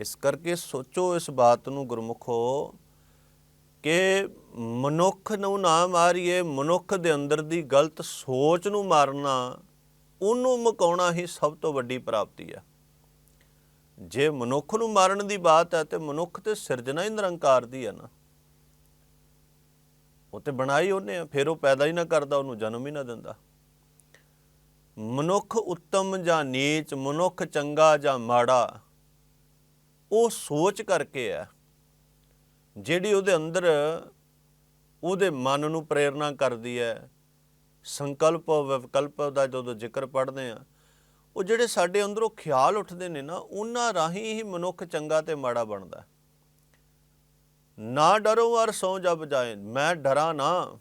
ਇਸ ਕਰਕੇ ਸੋਚੋ ਇਸ ਬਾਤ ਨੂੰ ਗੁਰਮੁਖੋ ਕਿ ਮਨੁੱਖ ਨੂੰ ਨਾ ਮਾਰੀਏ, ਮਨੁੱਖ ਦੇ ਅੰਦਰ ਦੀ ਗਲਤ ਸੋਚ ਨੂੰ ਮਾਰਨਾ ਉਹਨੂੰ ਮੁਕਾਉਣਾ ਹੀ ਸਭ ਤੋਂ ਵੱਡੀ ਪ੍ਰਾਪਤੀ ਹੈ। ਜੇ ਮਨੁੱਖ ਨੂੰ ਮਾਰਨ ਦੀ ਬਾਤ ਹੈ ਤੇ ਮਨੁੱਖ ਤੇ ਸਿਰਜਣਾ ਹੀ ਨਿਰੰਕਾਰ ਦੀ ਹੈ ਨਾ। ਉਹ ਤੇ ਬਣਾਈ ਉਹਨੇ, ਫਿਰ ਉਹ ਪੈਦਾ ਹੀ ਨਾ ਕਰਦਾ, ਉਹਨੂੰ ਜਨਮ ਹੀ ਨਾ ਦਿੰਦਾ। ਮਨੁੱਖ ਉੱਤਮ ਜਾਂ ਨੀਚ, ਮਨੁੱਖ ਚੰਗਾ ਜਾਂ ਮਾੜਾ ਉਹ ਸੋਚ ਕਰਕੇ ਹੈ ਜਿਹੜੀ ਉਹਦੇ ਅੰਦਰ ਉਹਦੇ ਮਨ ਨੂੰ ਪ੍ਰੇਰਣਾ ਕਰਦੀ ਹੈ, ਸੰਕਲਪ ਵਿਕਲਪ ਦਾ ਜਦੋਂ ਜ਼ਿਕਰ ਪੜ੍ਹਦੇ ਆ ਉਹ ਜਿਹੜੇ ਸਾਡੇ ਅੰਦਰੋਂ ਖਿਆਲ ਉੱਠਦੇ ਨੇ ਨਾ, ਉਹਨਾਂ ਰਾਹੀਂ ਹੀ ਮਨੁੱਖ ਚੰਗਾ ਤੇ ਮਾੜਾ ਬਣਦਾ। ਨਾ ਡਰੋ ਔਰ ਸੌ ਜਬ ਜਾਏ, ਮੈਂ ਡਰਾਂ ਨਾ।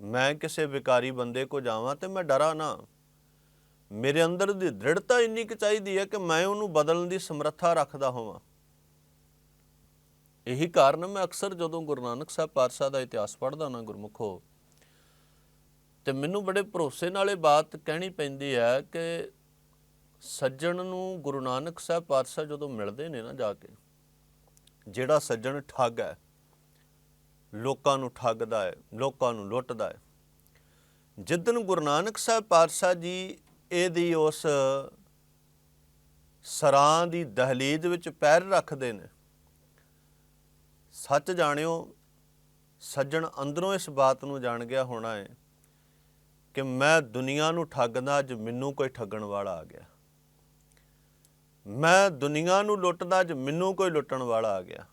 ਮੈਂ ਕਿਸੇ ਵਿਕਾਰੀ ਬੰਦੇ ਕੋ ਜਾਵਾਂ ਤੇ ਮੈਂ ਡਰਾਂ ਨਾ। ਮੇਰੇ ਅੰਦਰ ਦੀ ਦ੍ਰਿੜਤਾ ਇੰਨੀ ਕੁ ਚਾਹੀਦੀ ਹੈ ਕਿ ਮੈਂ ਉਹਨੂੰ ਬਦਲਣ ਦੀ ਸਮਰੱਥਾ ਰੱਖਦਾ ਹੋਵਾਂ। ਇਹੀ ਕਾਰਨ ਮੈਂ ਅਕਸਰ ਜਦੋਂ ਗੁਰੂ ਨਾਨਕ ਸਾਹਿਬ ਪਾਤਸ਼ਾਹ ਦਾ ਇਤਿਹਾਸ ਪੜ੍ਹਦਾ ਨਾ ਗੁਰਮੁਖੋ, ਤੇ ਮੈਨੂੰ ਬੜੇ ਭਰੋਸੇ ਨਾਲ ਇਹ ਬਾਤ ਕਹਿਣੀ ਪੈਂਦੀ ਹੈ ਕਿ ਸੱਜਣ ਨੂੰ ਗੁਰੂ ਨਾਨਕ ਸਾਹਿਬ ਪਾਤਸ਼ਾਹ ਜਦੋਂ ਮਿਲਦੇ ਨੇ ਨਾ ਜਾ ਕੇ, ਜਿਹੜਾ ਸੱਜਣ ਠੱਗ ਹੈ, ਲੋਕਾਂ ਨੂੰ ਠੱਗਦਾ ਹੈ, ਲੋਕਾਂ ਨੂੰ ਲੁੱਟਦਾ ਹੈ। ਜਿੱਦਨ ਗੁਰੂ ਨਾਨਕ ਸਾਹਿਬ ਪਾਤਸ਼ਾਹ ਜੀ ਇਹਦੀ ਉਸ ਸਰਾਂ ਦੀ ਦਹਲੀਜ਼ ਵਿੱਚ ਪੈਰ ਰੱਖਦੇ ਨੇ। ਸੱਚ ਜਾਣਿਓ, ਸੱਜਣ ਅੰਦਰੋਂ ਇਸ ਬਾਤ ਨੂੰ ਜਾਣ ਗਿਆ ਹੋਣਾ ਹੈ ਕਿ ਮੈਂ ਦੁਨੀਆ ਨੂੰ ਠੱਗਦਾ ਅੱਜ ਮੈਨੂੰ ਕੋਈ ਠੱਗਣ ਵਾਲਾ ਆ ਗਿਆ। ਮੈਂ ਦੁਨੀਆ ਨੂੰ ਲੁੱਟਦਾ ਅੱਜ ਮੈਨੂੰ ਕੋਈ ਲੁੱਟਣ ਵਾਲਾ ਆ ਗਿਆ।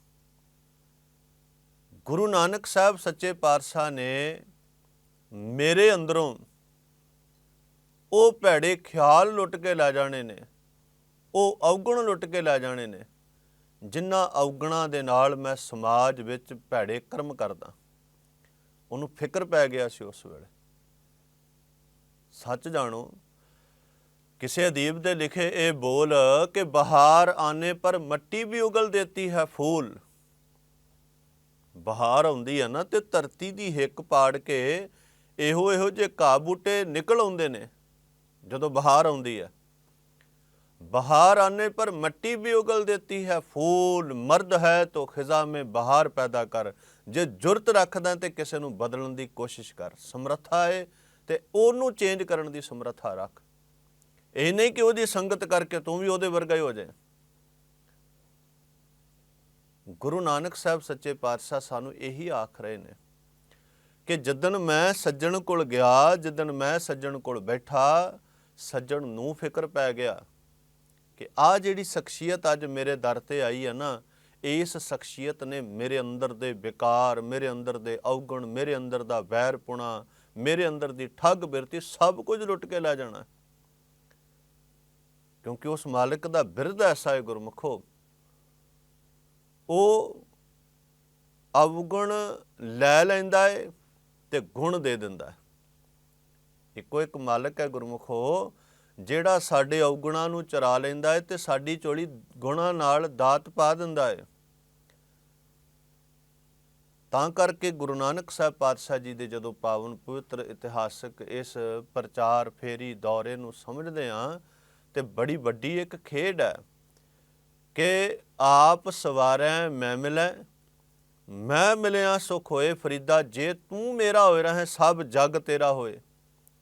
ਗੁਰੂ ਨਾਨਕ ਸਾਹਿਬ ਸੱਚੇ ਪਾਤਸ਼ਾਹ ਨੇ ਮੇਰੇ ਅੰਦਰੋਂ ਉਹ ਭੈੜੇ ਖਿਆਲ ਲੁੱਟ ਕੇ ਲੈ ਜਾਣੇ ਨੇ। ਉਹ ਔਗਣ ਲੁੱਟ ਕੇ ਲੈ ਜਾਣੇ ਨੇ। ਜਿਨ੍ਹਾਂ ਔਗਣਾਂ ਦੇ ਨਾਲ ਮੈਂ ਸਮਾਜ ਵਿੱਚ ਭੈੜੇ ਕਰਮ ਕਰਦਾ। ਉਹਨੂੰ ਫਿਕਰ ਪੈ ਗਿਆ ਸੀ ਉਸ ਵੇਲੇ। ਸੱਚ ਜਾਣੋ, ਕਿਸੇ ਅਦੀਬ ਦੇ ਲਿਖੇ ਇਹ ਬੋਲ ਕਿ ਬਹਾਰ ਆਨੇ ਪਰ ਮੱਟੀ ਵੀ ਉਗਲ ਦੇਤੀ ਹੈ ਫੂਲ। ਬਹਾਰ ਆਉਂਦੀ ਹੈ ਨਾ ਤੇ ਧਰਤੀ ਦੀ ਹਿੱਕ ਪਾੜ ਕੇ ਇਹੋ ਇਹੋ ਜਿਹੇ ਘਾਹ ਬੂਟੇ ਨਿਕਲ ਆਉਂਦੇ ਨੇ। ਜਦੋਂ ਬਹਾਰ ਆਉਂਦੀ ਹੈ बहार आने पर मट्टी भी उगल देती है फूल मर्द है तो खिजा में बहार पैदा कर ਜੇ ਜੁਰਤ ਰੱਖਦਾ ਤੇ ਕਿਸੇ ਨੂੰ ਬਦਲਣ ਦੀ ਕੋਸ਼ਿਸ਼ ਕਰ ਸਮਰੱਥਾ ਹੈ ਤੇ ਉਹਨੂੰ ਚੇਂਜ ਕਰਨ ਦੀ ਸਮਰੱਥਾ ਰੱਖ ਇਹ ਨਹੀਂ ਕਿ ਉਹਦੀ ਸੰਗਤ ਕਰਕੇ ਤੂੰ ਵੀ ਉਹਦੇ ਵਰਗਾ ਹੀ ਹੋ ਜਾਏ ਗੁਰੂ ਨਾਨਕ ਸਾਹਿਬ ਸੱਚੇ ਪਾਤਸ਼ਾਹ ਸਾਨੂੰ ਇਹੀ ਆਖ ਰਹੇ ਨੇ ਕਿ ਜਦਨ ਮੈਂ ਸੱਜਣ ਕੋਲ ਗਿਆ ਜਦਨ ਮੈਂ ਸੱਜਣ ਕੋਲ ਬੈਠਾ ਸੱਜਣ ਨੂੰ ਫਿਕਰ ਪੈ ਗਿਆ ਕਿ ਆ ਜਿਹੜੀ ਸ਼ਖਸੀਅਤ ਅੱਜ ਮੇਰੇ ਦਰ ਤੇ ਆਈ ਹੈ ਨਾ, ਇਸ ਸ਼ਖਸੀਅਤ ਨੇ ਮੇਰੇ ਅੰਦਰ ਦੇ ਵਿਕਾਰ, ਮੇਰੇ ਅੰਦਰ ਦੇ ਔਗਣ, ਮੇਰੇ ਅੰਦਰ ਦਾ ਵੈਰਪੁਣਾ ਮੇਰੇ ਅੰਦਰ ਦੀ ਠੱਗ ਬਿਰਤੀ ਸਭ ਕੁਝ ਲੁੱਟ ਕੇ ਲੈ ਜਾਣਾ। ਕਿਉਂਕਿ ਉਸ ਮਾਲਕ ਦਾ ਬਿਰਧ ਐਸਾ ਹੈ ਗੁਰਮੁਖੋ। ਉਹ ਅਵਗੁਣ ਲੈ ਲੈਂਦਾ ਹੈ ਤੇ ਗੁਣ ਦੇ ਦਿੰਦਾ ਹੈ ਇੱਕੋ ਇੱਕ ਮਾਲਕ ਹੈ ਗੁਰਮੁਖੋ ਜਿਹੜਾ ਸਾਡੇ ਔਗੁਣਾਂ ਨੂੰ ਚਰਾ ਲੈਂਦਾ ਹੈ ਤੇ ਸਾਡੀ ਚੋਲੀ ਗੁਣਾਂ ਨਾਲ ਦਾਤ ਪਾ ਦਿੰਦਾ ਹੈ। ਤਾਂ ਕਰਕੇ ਗੁਰੂ ਨਾਨਕ ਸਾਹਿਬ ਪਾਤਸ਼ਾਹ ਜੀ ਦੇ ਜਦੋਂ ਪਾਵਨ ਪਵਿੱਤਰ ਇਤਿਹਾਸਕ ਇਸ ਪ੍ਰਚਾਰ ਫੇਰੀ ਦੌਰੇ ਨੂੰ ਸਮਝਦੇ ਹਾਂ ਤੇ ਬੜੀ ਵੱਡੀ ਇੱਕ ਖੇਡ ਹੈ ਕਿ ਆਪ ਸਵਾਰੈ, ਮੈਂ ਮਿਲੈ, ਮੈਂ ਮਿਲਿਆ ਸੁਖ ਹੋਏ ਫਰੀਦਾ, ਜੇ ਤੂੰ ਮੇਰਾ ਹੋਏ ਰਹੇ, ਸਭ ਜਗ ਤੇਰਾ ਹੋਏ।